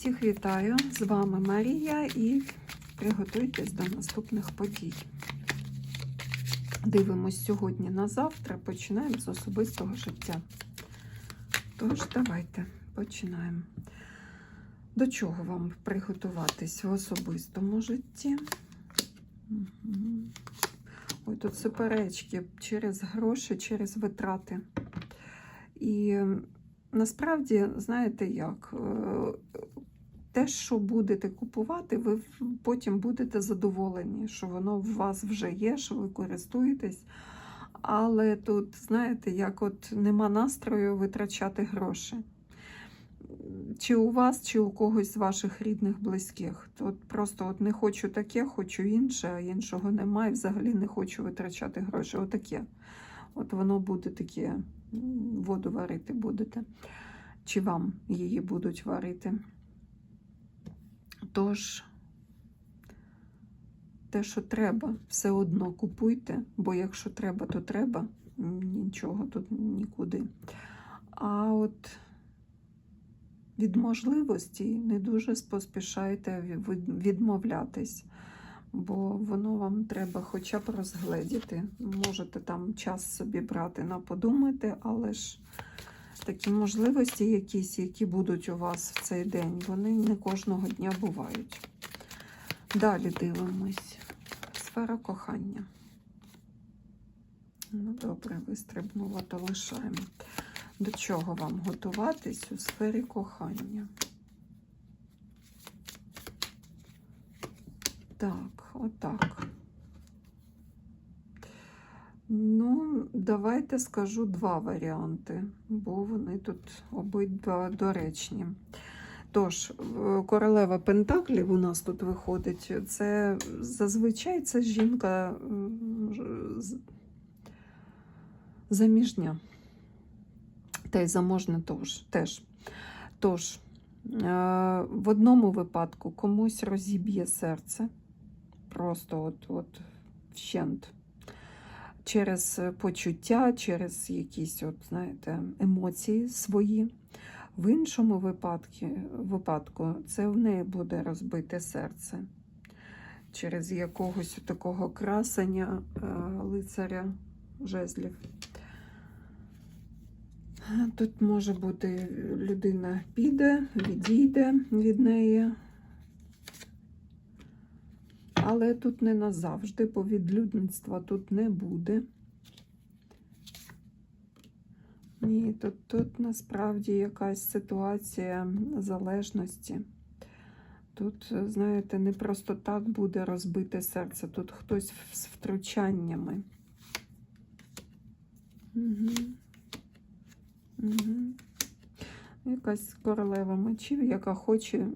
Всіх вітаю! З вами Марія і приготуйтесь до наступних подій. Дивимось сьогодні на завтра, починаємо з особистого життя. Тож, давайте починаємо. До чого вам приготуватись в особистому житті? Ой, тут суперечки через гроші, через витрати. І насправді, знаєте як, е, те, що будете купувати, ви потім будете задоволені, що воно в вас вже є, що ви користуєтесь. Але тут, знаєте, як от нема настрою витрачати гроші. Чи у вас, чи у когось з ваших рідних, близьких. От просто от не хочу таке, хочу інше, а іншого немає. Взагалі не хочу витрачати гроші. Отаке. От воно буде таке, воду варити будете. Чи вам її будуть варити. Тож, те, що треба, все одно купуйте, бо якщо треба, то треба. Нічого тут нікуди. А от від можливості не дуже поспішайте відмовлятись, бо воно вам треба хоча б розгледіти. Можете там час собі брати на подумати, але ж такі можливості якісь, які будуть у вас в цей день, вони не кожного дня бувають. Далі дивимось. Сфера кохання. Ну, добре, вистрибнула, то лишаємо. До чого вам готуватись у сфері кохання? Так, отак. Ну, давайте скажу два варіанти, бо вони тут обидва доречні. Тож, королева Пентаклів у нас тут виходить. Це зазвичай це жінка заміжня. Та й заможна теж. Тож, е, в одному випадку комусь розіб'є серце. Просто от, от вщент. Через почуття, через якісь, от, знаєте, емоції свої. В іншому випадку, випадку це в неї буде розбите серце через якогось такого красення е, лицаря жезлів. Тут може бути людина піде, відійде від неї. Але тут не назавжди, бо відлюдництва тут не буде. Ні, тут, тут насправді якась ситуація залежності. Тут, знаєте, не просто так буде розбите серце, тут хтось з втручаннями. Угу. Угу. Якась королева мечів, яка хоче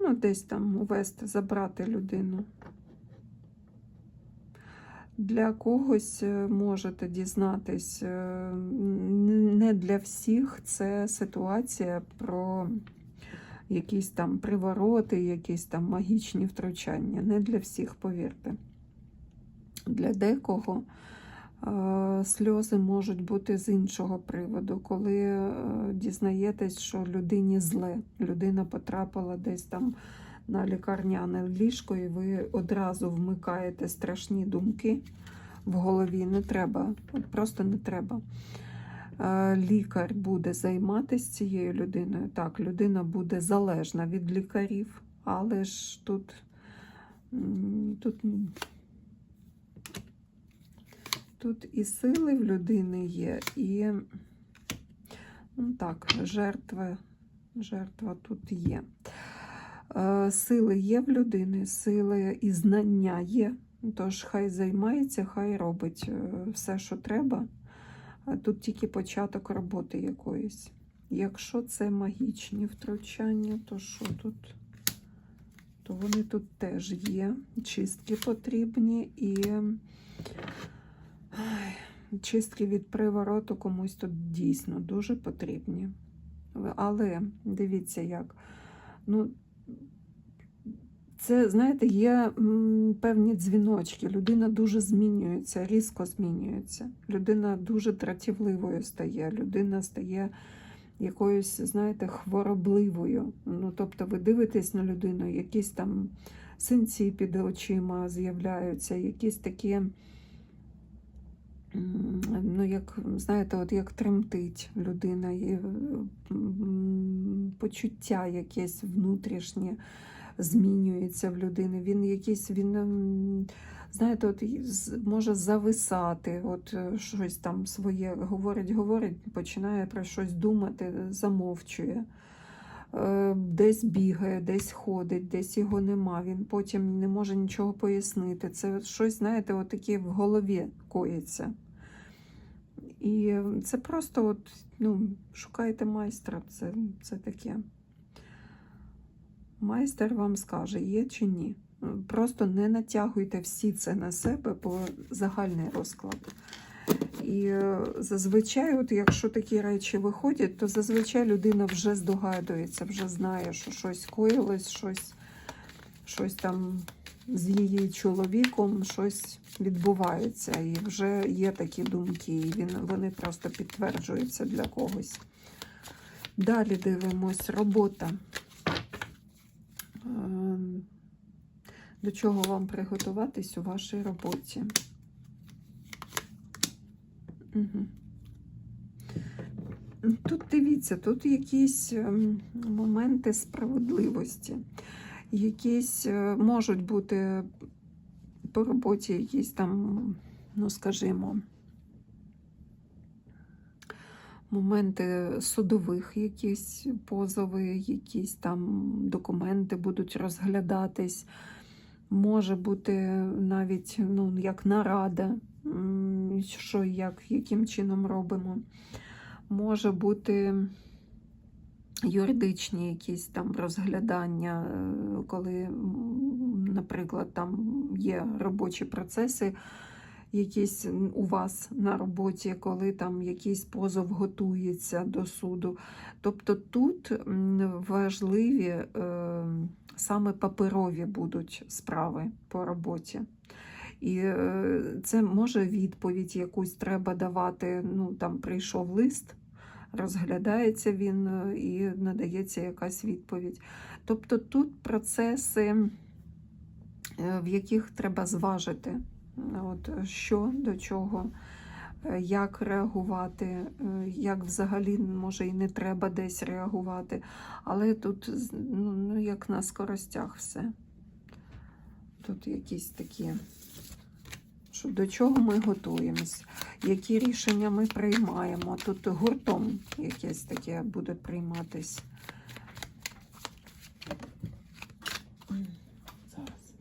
ну, десь там увести, забрати людину. Для когось е, можете дізнатись, е, не для всіх це ситуація про якісь там привороти, якісь там магічні втручання. Не для всіх, повірте. Для декого сльози можуть бути з іншого приводу, коли е, дізнаєтесь, що людині зле, людина потрапила десь там на лікарняне ліжко, і ви одразу вмикаєте страшні думки в голові. Не треба, просто не треба. Е, Лікар буде займатися цією людиною. Так, людина буде залежна від лікарів, але ж тут, тут, тут і сили в людини є, і ну, так, жертва, жертва тут є. Е, Сили є в людини, сили і знання є. Тож хай займається, хай робить е, все, що треба. Тут тільки початок роботи якоїсь. Якщо це магічні втручання, то що тут? То вони тут теж є. Чистки потрібні і чистки від привороту комусь тут дійсно дуже потрібні. Але дивіться, як. Ну, це, знаєте, є певні дзвіночки. Людина дуже змінюється, різко змінюється. Людина дуже дратівливою стає, людина стає якоюсь, знаєте, хворобливою. Ну, тобто ви дивитесь на людину, якісь там синці під очима з'являються, якісь такі, ну, як, знаєте, от як тремтить людина, і почуття якесь внутрішнє змінюється в людини. Він якийсь, він, ем, знаєте, от може зависати, от е, щось там своє говорить, говорить, починає про щось думати, замовчує. Е, Десь бігає, десь ходить, десь його нема. Він потім не може нічого пояснити. Це щось, знаєте, от таке в голові коїться. І це просто от, ну, шукайте майстра, це, це таке. Майстер вам скаже, є чи ні. Просто не натягуйте всі це на себе по загальний розклад. І е, зазвичай, от якщо такі речі виходять, то зазвичай людина вже здогадується, вже знає, що щось коїлось, щось, щось там з її чоловіком, щось відбувається. І вже є такі думки, і він, вони просто підтверджуються для когось. Далі дивимось, робота. Ем, До чого вам приготуватись у вашій роботі? Угу. Тут дивіться, тут якісь ем, моменти справедливості, якісь е, можуть бути по роботі якісь там, ну скажімо, моменти судових, якісь позови, якісь там документи будуть розглядатись. Може бути навіть ну, як нарада, що як, яким чином робимо. Може бути юридичні якісь там розглядання, е, коли, наприклад, там є робочі процеси, якісь у вас на роботі, коли там якийсь позов готується до суду. Тобто тут важливі е, саме паперові будуть справи по роботі. І е, це може відповідь якусь треба давати. Ну там прийшов лист, розглядається він е, і надається якась відповідь. Тобто тут процеси, е, в яких треба зважити, от що до чого. Як реагувати, як взагалі може і не треба десь реагувати. Але тут ну, ну, як на скоростях все. Тут якісь такі, до чого ми готуємось, які рішення ми приймаємо. Тут гуртом якесь таке буде прийматись. Зараз.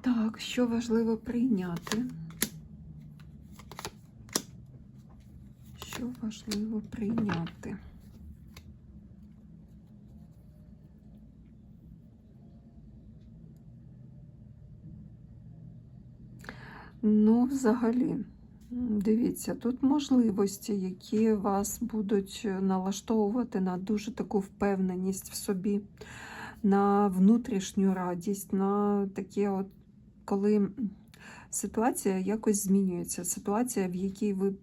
Так, що важливо прийняти? Що важливо прийняти? Ну, взагалі, дивіться, тут можливості, які вас будуть налаштовувати на дуже таку впевненість в собі, на внутрішню радість, на таке, от, коли ситуація якось змінюється. Ситуація, в якій ви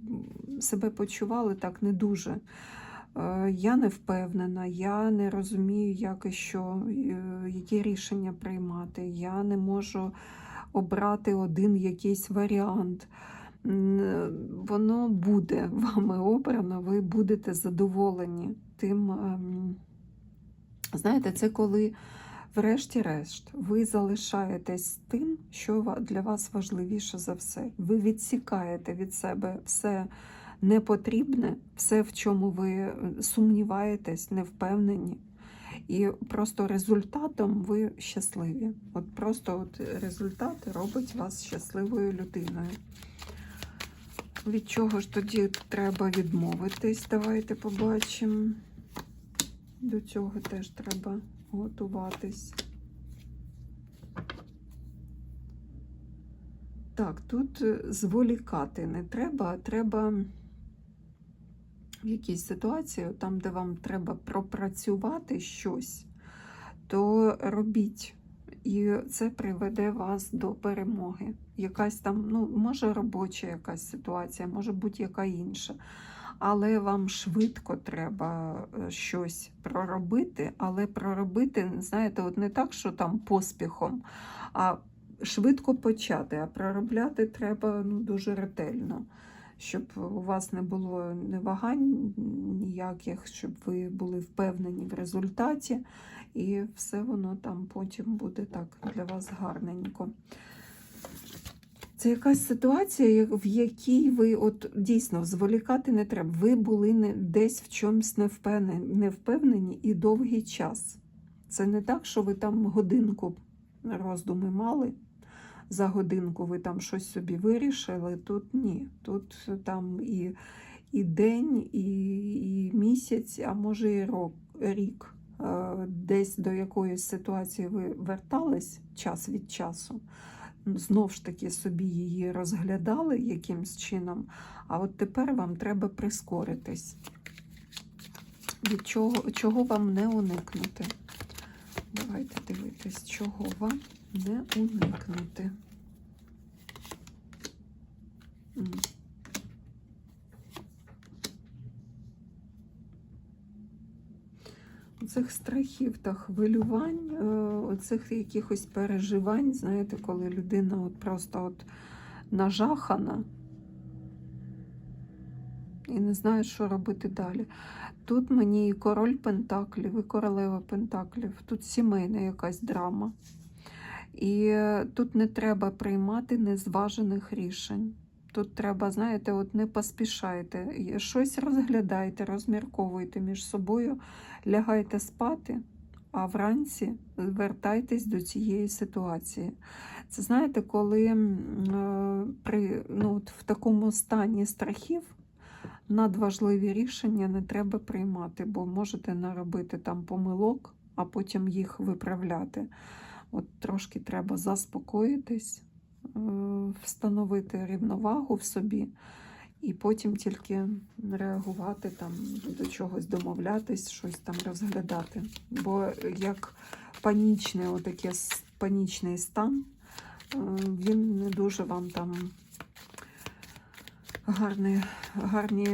себе почували так не дуже. Е, Я не впевнена, я не розумію, як і що, е, які рішення приймати. Я не можу обрати один якийсь варіант. Е, Воно буде вами обрано, ви будете задоволені тим. ем, Знаєте, це коли, врешті-решт, ви залишаєтесь тим, що для вас важливіше за все. Ви відсікаєте від себе все непотрібне, все, в чому ви е, сумніваєтесь, не впевнені. І просто результатом ви щасливі. От просто от результат робить вас щасливою людиною. Від чого ж тоді треба відмовитись? Давайте побачимо. До цього теж треба готуватись. Так, тут е, зволікати не треба, треба в якійсь ситуації, там, де вам треба пропрацювати щось, то робіть. І це приведе вас до перемоги. Якась там, ну, може робоча якась ситуація, може будь-яка інша. Але вам швидко треба е, щось проробити, але проробити, знаєте, от не так, що там поспіхом, а швидко почати. А проробляти треба ну, дуже ретельно, щоб у вас не було вагань ніяких, щоб ви були впевнені в результаті, і все воно там потім буде так для вас гарненько. Це якась ситуація, в якій ви от дійсно зволікати не треба. Ви були не, десь в чомусь не впевнені, і довгий час. Це не так, що ви там годинку роздуми мали. За годинку ви там щось собі вирішили. Тут ні. Тут там і, і день, і, і місяць, а може і рок, рік. Е, Десь до якоїсь ситуації ви вертались час від часу знов ж таки собі її розглядали якимсь чином, а от тепер вам треба прискоритись. Від чого, чого вам не уникнути? Давайте дивитись, чого вам не уникнути. Цих страхів та хвилювань, е, оцих якихось переживань, знаєте, коли людина от просто от нажахана і не знає, що робити далі. Тут мені і король Пентаклів, і королева Пентаклів, тут сімейна якась драма. І е, тут не треба приймати незважених рішень. Тут треба, знаєте, от не поспішайте, щось розглядайте, розмірковуйте між собою, лягайте спати, а вранці вертайтесь до цієї ситуації. Це знаєте, коли е, при, ну, от в такому стані страхів надважливі рішення не треба приймати, бо можете наробити там помилок, а потім їх виправляти. От трошки треба заспокоїтись, встановити рівновагу в собі, і потім тільки реагувати, там, до чогось домовлятись, щось там розглядати. Бо як панічний, отаке, панічний стан, е, він не дуже вам там гарні, гарні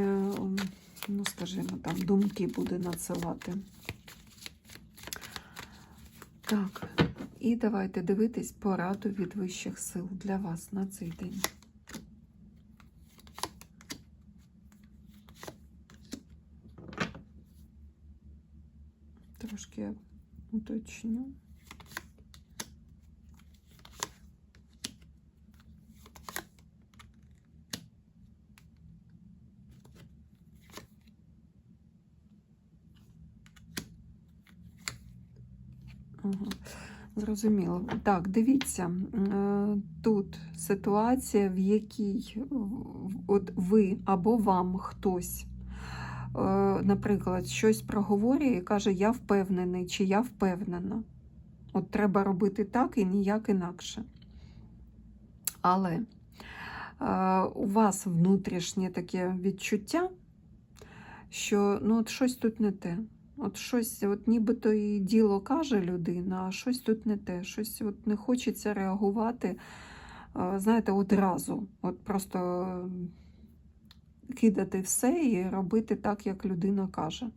ну, скажімо, там, думки буде надсилати. Так, і давайте дивитись пораду від вищих сил для вас на цей день. Трошки я уточню. Зрозуміло. Так, дивіться, е, тут ситуація, в якій от ви або вам хтось, е, наприклад, щось проговорює і каже, я впевнений чи я впевнена. От треба робити так і ніяк інакше. Але е, у вас внутрішнє таке відчуття, що ну, от щось тут не те. От щось, от нібито і діло каже людина, а щось тут не те, щось от не хочеться реагувати, е, знаєте, одразу. От просто кидати все і робити так, як людина каже.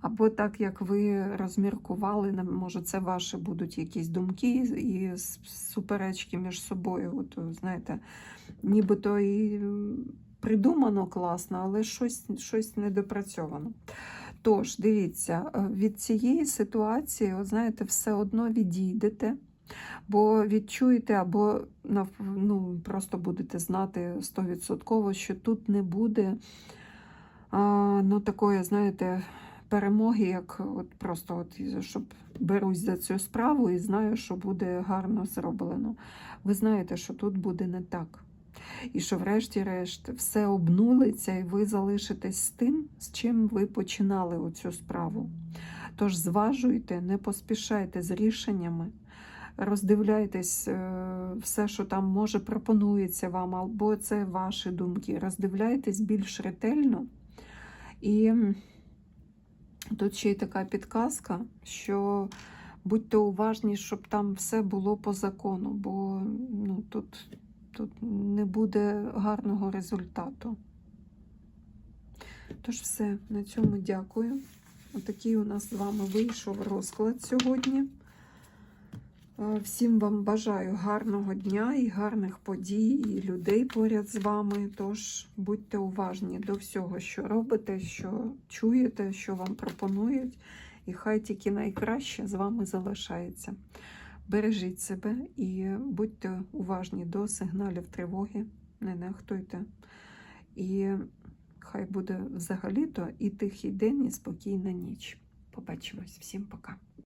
Або так, як ви розміркували, може, це ваші будуть якісь думки і суперечки між собою. От, знаєте, нібито і придумано класно, але щось, щось недопрацьовано. Тож, дивіться, е, від цієї ситуації, от знаєте, все одно відійдете, бо відчуєте, або ну, просто будете знати 100%, що тут не буде ну, такої, знаєте, перемоги, як от просто от, щоб берусь за цю справу і знаю, що буде гарно зроблено. Ви знаєте, що тут буде не так. І що, врешті-решт, все обнулиться, і ви залишитесь з тим, з чим ви починали оцю справу. Тож зважуйте, не поспішайте з рішеннями, роздивляйтесь е, все, що там може пропонується вам, або це ваші думки. Роздивляйтесь більш ретельно І тут ще й така підказка, що будьте уважні, щоб там все було по закону, бо ну, тут, тут не буде гарного результату. Тож все, на цьому дякую. Отакий у нас з вами вийшов розклад сьогодні. Е, Всім вам бажаю гарного дня і гарних подій, і людей поряд з вами. Тож будьте уважні до всього, що робите, що чуєте, що вам пропонують, і хай тільки найкраще з вами залишається. Бережіть себе і будьте уважні до сигналів тривоги, не нехтуйте. І хай буде взагалі-то і тихий день, і спокійна ніч. Побачимось. Всім пока.